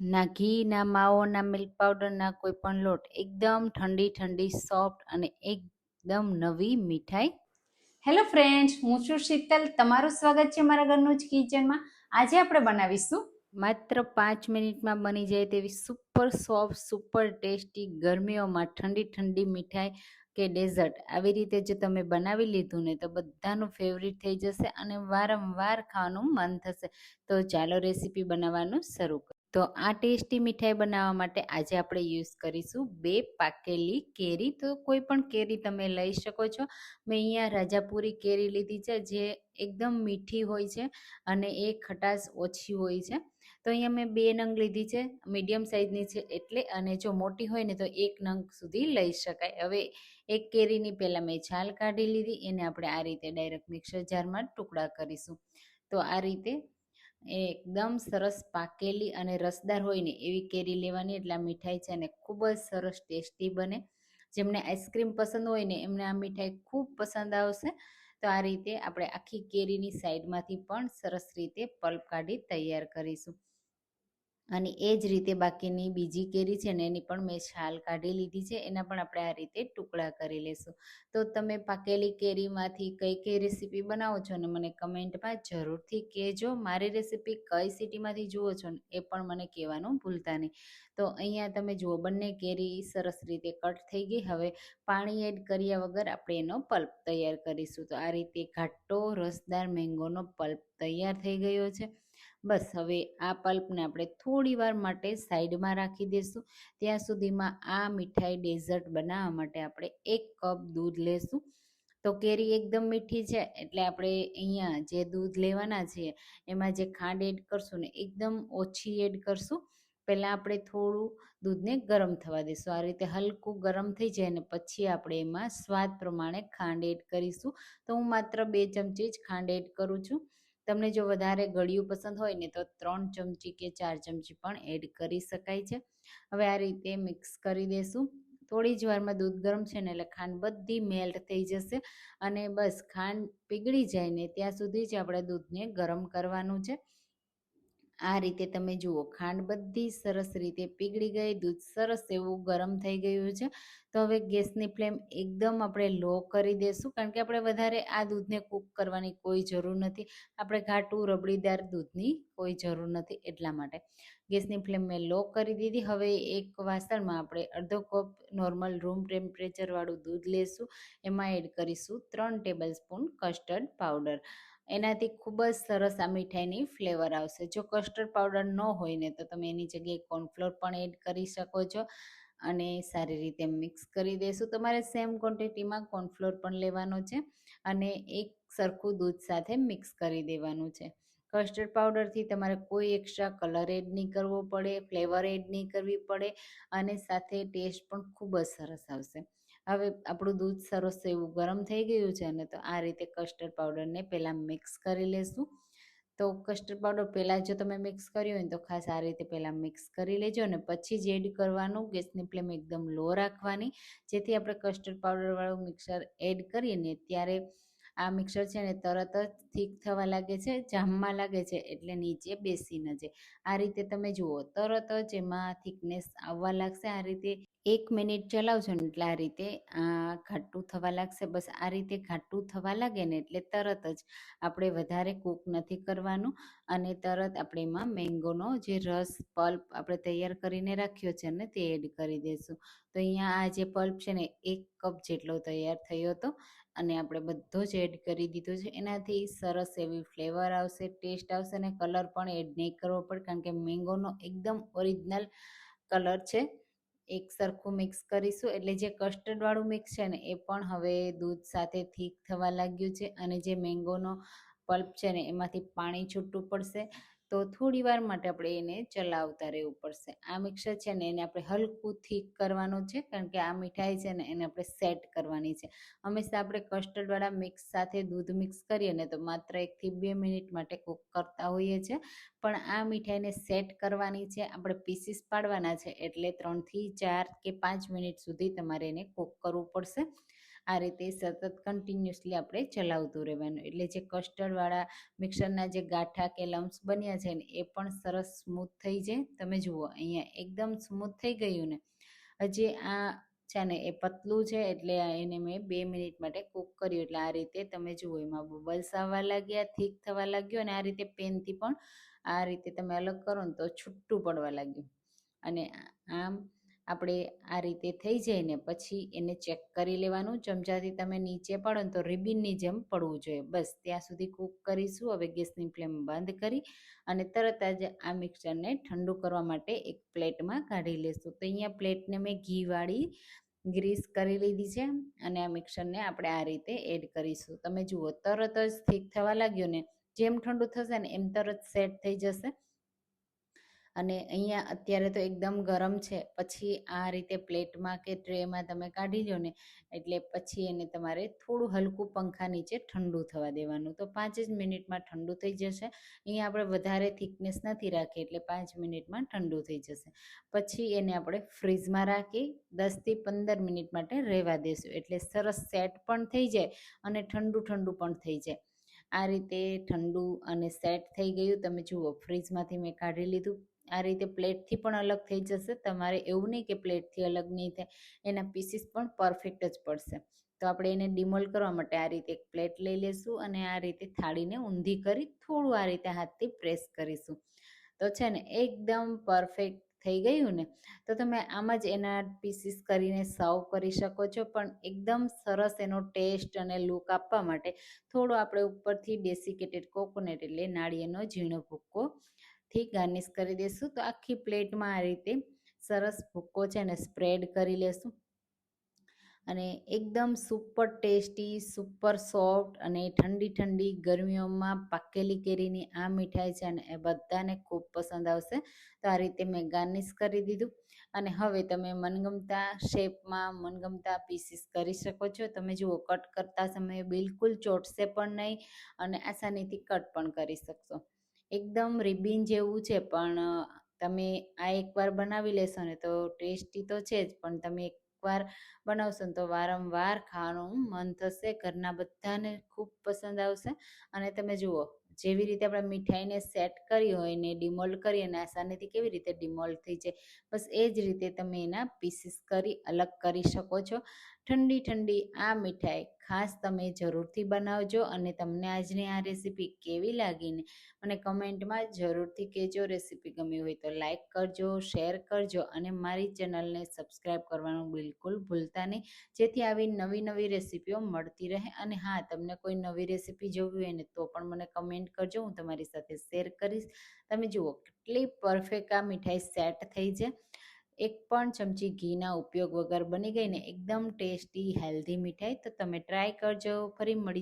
ના ઘી, ના માવો, ના મિલ્ક પાવડર, ના કોઈ પણ લોટ. એકદમ ઠંડી ઠંડી, સોફ્ટ અને એકદમ નવી મીઠાઈ. હેલો ફ્રેન્ડ્સ, હું છું શીતલ. તમારું સ્વાગત છે મારા ઘરનું જ કિચનમાં. આજે આપણે બનાવીશું માત્ર પાંચ મિનિટમાં બની જાય તેવી સુપર સોફ્ટ, સુપર ટેસ્ટી ગરમીઓમાં ઠંડી ઠંડી મીઠાઈ કે ડેઝર્ટ. આવી રીતે જો તમે બનાવી લીધું ને તો બધાનું ફેવરિટ થઈ જશે અને વારંવાર ખાવાનું મન થશે. તો ચાલો રેસીપી બનાવવાનું શરૂ કરો તો આ ટેસ્ટી મીઠાઈ બનાવવા માટે આજે આપણે યુઝ કરીશું બે પાકેલી કેરી. તો કોઈ પણ કેરી તમે લઈ શકો છો. મેં અહીંયા રાજાપુરી કેરી લીધી છે, જે એકદમ મીઠી હોય છે અને એ ખટાશ ઓછી હોય છે. તો અહીંયા મેં બે નંગ લીધી છે, મીડિયમ સાઇઝની છે એટલે, અને જો મોટી હોય ને તો એક નંગ સુધી લઈ શકાય. હવે એક કેરીની પહેલાં મેં છાલ કાઢી લીધી, એને આપણે આ રીતે ડાયરેક્ટ મિક્સર જારમાં ટુકડા કરીશું. તો આ રીતે એકદમ સરસ પાકેલી અને રસદાર હોય ને એવી કેરી લેવાની. એટલે આ મીઠાઈ છે ને ખૂબ જ સરસ ટેસ્ટી બને. જેમને આઈસ્ક્રીમ પસંદ હોય ને એમને આ મીઠાઈ ખૂબ પસંદ આવશે. તો આ રીતે આપણે આખી કેરીની સાઈડમાંથી પણ સરસ રીતે પલ્પ કાઢી તૈયાર કરીશું. અને એ જ રીતે બાકીની બીજી કેરી છે ને એની પણ મેં છાલ કાઢી લીધી છે, એના પણ આપણે આ રીતે ટુકડા કરી લેશું. તો તમે પાકેલી કેરીમાંથી કઈ કઈ રેસીપી બનાવો છો ને મને કમેન્ટમાં જરૂરથી કહેજો. મારી રેસીપી કઈ સિટીમાંથી જુઓ છો ને એ પણ મને કહેવાનું ભૂલતા નહીં. તો અહીંયા તમે જુઓ, બંને કેરી સરસ રીતે કટ થઈ ગઈ. હવે પાણી એડ કર્યા વગર આપણે એનો પલ્પ તૈયાર કરીશું. તો આ રીતે ઘાટો રસદાર મેંગોનો પલ્પ તૈયાર થઈ ગયો છે. બસ હવે આ પલ્પને આપણે થોડી વાર માટે સાઈડમાં રાખી દઈશું ત્યાં સુધીમાં આ મીઠાઈ ડેઝર્ટ બનાવવા માટે આપણે એક કપ દૂધ લેશું. તો કેરી એકદમ મીઠી છે, એટલે આપણે અહીંયા જે દૂધ લેવાના છીએ એમાં જે ખાંડ એડ કરશું ને એકદમ ઓછી એડ કરશું. પહેલાં આપણે થોડું દૂધને ગરમ થવા દઈશું આ રીતે હલકું ગરમ થઈ જાય ને પછી આપણે એમાં સ્વાદ પ્રમાણે ખાંડ એડ કરીશું. તો હું માત્ર બે ચમચી જ ખાંડ એડ કરું છું. તમને જો વધારે ગળ્યું પસંદ હોય ને તો ત્રણ ચમચી કે ચાર ચમચી પણ એડ કરી શકાય છે. હવે આ રીતે મિક્સ કરી દેશું. થોડી જ વારમાં દૂધ ગરમ છે ને એટલે ખાંડ બધી મેલ્ટ થઈ જશે અને બસ ખાંડ પીગળી જાય ને ત્યાં સુધી જ આપણે દૂધને ગરમ કરવાનું છે. આ રીતે તમે જુઓ, ખાંડ બધી સરસ રીતે પીગળી ગઈ, દૂધ સરસ એવું ગરમ થઈ ગયું છે. તો હવે ગેસની ફ્લેમ એકદમ આપણે લો કરી દઈશું કારણ કે આપણે વધારે આ દૂધને કૂક કરવાની કોઈ જરૂર નથી. આપણે ઘાટું રબડીદાર દૂધની કોઈ જરૂર નથી એટલા માટે. ગેસની ફ્લેમ મેં લો કરી દીધી. હવે એક વાસણમાં આપણે અડધો કપ નોર્મલ રૂમ ટેમ્પરેચરવાળું દૂધ લેશું. એમાં એડ કરીશું ત્રણ ટેબલ સ્પૂન કસ્ટર્ડ પાવડર. એનાથી ખૂબ જ સરસ આ મીઠાઈની ફ્લેવર આવશે. જો કસ્ટર્ડ પાવડર ન હોય ને તો તમે એની જગ્યાએ કોર્નફ્લોર પણ એડ કરી શકો છો અને સારી રીતે મિક્સ કરી દઈશું તમારે સેમ ક્વોન્ટિટીમાં કોર્નફ્લોર પણ લેવાનો છે અને એક સરખું દૂધ સાથે મિક્સ કરી દેવાનું છે. કસ્ટર્ડ પાવડરથી તમારે કોઈ એક્સ્ટ્રા કલર એડ નહીં કરવો પડે ફ્લેવર એડ નહીં કરવી પડે અને સાથે ટેસ્ટ પણ ખૂબ જ સરસ આવશે. હવે આપણું દૂધ સરસ એવું ગરમ થઈ ગયું છે અને તો આ રીતે કસ્ટર્ડ પાવડરને પહેલાં મિક્સ કરી લેશું. તો કસ્ટર્ડ પાવડર પહેલાં જો તમે મિક્સ કર્યું હોય તો ખાસ આ રીતે પહેલાં મિક્સ કરી લેજો અને પછી જ એડ કરવાનું. ગેસની ફ્લેમ એકદમ લો રાખવાની. જેથી આપણે કસ્ટર્ડ પાવડરવાળું મિક્સર એડ કરીએ ને ત્યારે આ મિક્સર છે ને તરત જ થીક થવા લાગે છે, જામવા લાગે છે એટલે નીચે બેસી ન જાય. આ રીતે તમે જુઓ, તરત જ એમાં થિકનેસ આવવા લાગશે. આ રીતે એક મિનિટ ચલાવજો ને એટલે આ રીતે આ ઘાટું થવા લાગશે. બસ આ રીતે ઘાટું થવા લાગે ને એટલે તરત જ આપણે વધારે કૂક નથી કરવાનું અને તરત આપણે એમાં મેંગોનો જે રસ પલ્પ આપણે તૈયાર કરીને રાખ્યો છે ને તે એડ કરી દઈશું તો અહીંયા આ જે પલ્પ છે ને એક કપ જેટલો તૈયાર થયો હતો અને આપણે બધો જ એડ કરી દીધો છે. એનાથી સરસ એવી ફ્લેવર આવશે, ટેસ્ટ આવશે અને કલર પણ એડ નહીં કરવો પડે કારણ કે મેંગોનો એકદમ ઓરિજિનલ કલર છે. એક સરખું મિક્સ કરીશું. એટલે જે કસ્ટર્ડવાળું મિક્સ છે ને, એ પણ હવે દૂધ સાથે થીક થવા લાગ્યું છે. અને જે મેંગોનો પલ્પ છે ને, એમાંથી પાણી છૂટું પડશે. તો થોડી વાર માટે આપણે એને ચલાવતા રહેવું પડશે. આ મિક્સર છે ને એને આપણે હલકું થીક કરવાનું છે, કારણ કે આ મીઠાઈ છે ને એને આપણે સેટ કરવાની છે. હંમેશા આપણે કસ્ટર્ડવાળા મિક્સ સાથે દૂધ મિક્સ કરીએ ને તો માત્ર એકથી બે મિનિટ માટે કૂક કરતા હોઈએ છીએ. પણ આ મીઠાઈને સેટ કરવાની છે, આપણે પીસીસ પાડવાના છે એટલે ત્રણથી ચાર કે પાંચ મિનિટ સુધી તમારે એને કૂક કરવું પડશે. આ રીતે સતત કન્ટિન્યુઅસલી આપણે ચલાવતું રહેવાનું. એટલે જે કસ્ટર્ડવાળા મિક્સરના જે ગાંઠા કે લમ્સ બન્યા છે ને, એ પણ સરસ સ્મૂથ થઈ જાય. તમે જુઓ, અહીંયા એકદમ સ્મૂથ થઈ ગયું ને. હજી આ છે ને, એ પતલું છે, એટલે એને મેં બે મિનિટ માટે કૂક કર્યું. એટલે આ રીતે તમે જુઓ, એમાં બબલ્સ આવવા લાગ્યા થીક થવા લાગ્યો અને આ રીતે પેનથી પણ આ રીતે તમે અલગ કરો ને તો છૂટું પડવા લાગ્યું. અને આમ આપણે આ રીતે થઈ જાય ને પછી એને ચેક કરી લેવાનું. ચમચાથી તમે નીચે પાડો ને તો રિબિનની જેમ પડવું જોઈએ. બસ, ત્યાં સુધી કૂક કરીશું. હવે ગેસની ફ્લેમ બંધ કરી અને તરત જ આ મિક્સરને ઠંડુ કરવા માટે એક પ્લેટમાં કાઢી લેશું. તો અહીંયા પ્લેટને મેં ઘીવાળી ગ્રીસ કરી લીધી છે અને આ મિક્સરને આપણે આ રીતે એડ કરીશું. તમે જુઓ, તરત જ થીક થવા લાગ્યો ને, જેમ ઠંડુ થશે ને એમ તરત સેટ થઈ જશે. અને અહીંયા અત્યારે તો એકદમ ગરમ છે. પછી આ રીતે પ્લેટમાં કે ટ્રેમાં તમે કાઢી લો ને, એટલે પછી એને તમારે થોડું હલકું પંખા નીચે ઠંડુ થવા દેવાનું. તો પાંચ જ મિનિટમાં ઠંડુ થઈ જશે. અહીંયા આપણે વધારે થિકનેસ નથી રાખી, એટલે પાંચ મિનિટમાં ઠંડુ થઈ જશે. પછી એને આપણે ફ્રીઝમાં રાખી દસથી પંદર મિનિટ માટે રહેવા દેશું. એટલે સરસ સેટ પણ થઈ જાય અને ઠંડુ ઠંડુ પણ થઈ જાય. આ રીતે ઠંડુ અને સેટ થઈ ગયું. તમે જુઓ ફ્રીજમાંથી મેં કાઢી લીધું. આ રીતે પ્લેટથી પણ અલગ થઈ જશે. તમારે એવું નહીં કે પ્લેટથી અલગ નહીં થાય. એના પીસીસ પણ પરફેક્ટ જ પડશે. તો આપણે એને ડિમોલ કરવા માટે આ રીતે એક પ્લેટ લઈ લેશું અને આ રીતે થાળીને ઊંધી કરી થોડું આ રીતે હાથથી પ્રેસ કરીશું. તો છે ને, એકદમ પરફેક્ટ થઈ ગયું ને? તો તમે આમ જ એના પીસીસ કરીને સર્વ કરી શકો છો. પણ એકદમ સરસ એનો ટેસ્ટ અને લુક આપવા માટે થોડો આપણે ઉપરથી ડેસિકેટેડ કોકોનટ એટલે નાળિયેરનો ઝીણો ભૂક્કો થી ગાર્નિશ કરી દઈશું તો આખી પ્લેટમાં આ રીતે સરસ ભૂક્કો છે ને સ્પ્રેડ કરી લેશું. અને એકદમ સુપર ટેસ્ટી સુપર સોફ્ટ અને ઠંડી ઠંડી ગરમીઓમાં પાકેલી કેરીની આ મીઠાઈ છે અને એ બધાને ખૂબ પસંદ આવશે. તો આ રીતે મેં ગાર્નિશ કરી દીધું. અને હવે તમે મનગમતા શેપમાં મનગમતા પીસીસ કરી શકો છો. તમે જુઓ કટ કરતા સમયે બિલકુલ ચોટશે પણ નહીં અને આસાનીથી કટ પણ કરી શકશો. એકદમ રિબિન જેવું છે, પણ તમે આ એકવાર બનાવી લેશો ને તો ટેસ્ટી તો છે જ, પણ તમે એકવાર બનાવશો ને તો વારંવાર ખાવાનું મન થશે, ઘરના બધાને ખૂબ પસંદ આવશે. અને તમે જુઓ, જેવી રીતે આપણે મીઠાઈને સેટ કરી હોય ને ડિમોલ્ડ કરી અને આસાનીથી કેવી રીતે ડિમોલ્ડ થઈ જાય, બસ એ જ રીતે તમે એના પીસીસ કરી, અલગ કરી શકો છો. ઠંડી ઠંડી આ મીઠાઈ ખાસ તમે જરૂરથી બનાવજો અને તમને આજની આ રેસીપી કેવી લાગીને મને કમેન્ટમાં જરૂરથી કહેજો. રેસીપી ગમી હોય તો લાઇક કરજો, શેર કરજો અને મારી ચેનલને સબસ્ક્રાઈબ કરવાનું બિલકુલ ભૂલતા નહીં. જેથી આવી નવી નવી રેસીપીઓ મળતી રહે અને હા, તમને કોઈ નવી રેસીપી જોવી હોય ને તો પણ મને કમેન્ટ કરજો, હું તમારી સાથે શેર કરીશ. તમે જુઓ, કેટલી પરફેક્ટ આ મીઠાઈ સેટ થઈ છે. એક પણ ચમચી ઘીના ઉપયોગ વગર બની ગઈ ને એકદમ ટેસ્ટી હેલ્ધી મીઠાઈ તો તમે ટ્રાય કરજો. ફરી મળી